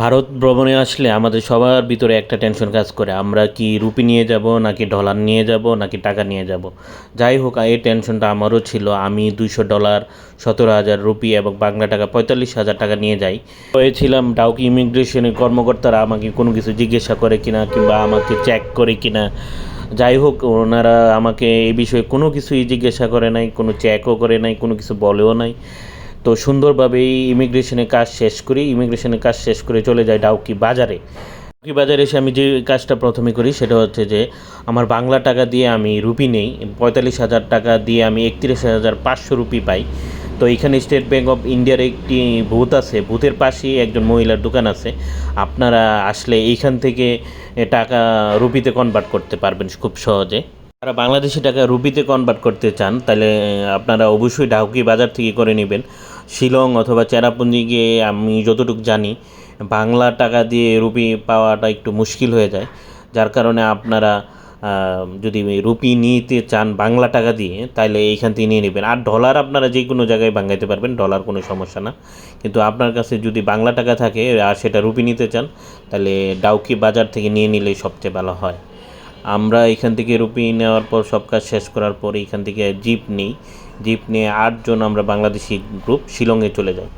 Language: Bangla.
ভারত ভ্রমণে আসলে আমাদের সবার ভিতরে একটা টেনশন কাজ করে। আমরা কি রুপি নিয়ে যাব, নাকি ডলার নিয়ে যাব, নাকি টাকা নিয়ে যাব? যাই হোক, এই টেনশনটা আমারও ছিল। আমি দুইশো ডলার সতেরো হাজার রুপি এবং বাংলা টাকা পঁয়তাল্লিশ হাজার টাকা নিয়ে যাই। হয়েছিলাম ডাউকি ইমিগ্রেশনের কর্মকর্তারা আমাকে কোনো কিছু জিজ্ঞাসা করে কিনা, কিংবা আমাকে চেক করে কিনা। যাই হোক, ওনারা আমাকে এই বিষয়ে কোনো কিছুই জিজ্ঞাসা করে নাই, কোনো চেকও করে নাই, কোনো কিছু বলেও নাই। তো সুন্দরভাবে এই ইমিগ্রেশনের কাজ শেষ করি, ইমিগ্রেশনের কাজ শেষ করে চলে যাই ডাউকি বাজারে। ডাউকি বাজারে এসে আমি যে কাজটা প্রথমে করি সেটা হচ্ছে যে আমার বাংলা টাকা দিয়ে আমি রুপি নেই, পঁয়তাল্লিশ হাজার টাকা দিয়ে আমি একত্রিশ হাজার পাঁচশো রুপি পাই। তো এখানে স্টেট ব্যাঙ্ক অফ ইন্ডিয়ার একটি বুথ আছে, বুথের পাশেই একজন মহিলার দোকান আছে। আপনারা আসলে এইখান থেকে টাকা রুপিতে কনভার্ট করতে পারবেন খুব সহজে। যারা বাংলাদেশি টাকা রুপিতে কনভার্ট করতে চান, তাহলে আপনারা অবশ্যই ডাউকি বাজার থেকে করে নেবেন। শিলং অথবা চেরাপুঞ্জি গিয়ে আমি যতটুকু জানি, বাংলা টাকা দিয়ে রুপি পাওয়াটা একটু মুশকিল হয়ে যায়। যার কারণে আপনারা যদি রুপি নিতে চান বাংলা টাকা দিয়ে, তাহলে এইখান থেকে নিয়ে নেবেন। আর ডলার আপনারা যে কোনো জায়গায় ভাঙাইতে পারবেন, ডলার কোনো সমস্যা না। কিন্তু আপনার কাছে যদি বাংলা টাকা থাকে আর সেটা রুপি নিতে চান, তাহলে ডাউকি বাজার থেকে নিয়ে নিলেই সবচেয়ে ভালো হয়। আমরা এখান থেকে রুপি নেওয়ার পর সব কাজ শেষ করার পর এখান থেকে জিপ নিই। জিপ নিয়ে আটজন আমরা বাংলাদেশি গ্রুপ শিলংয়ে চলে যাই।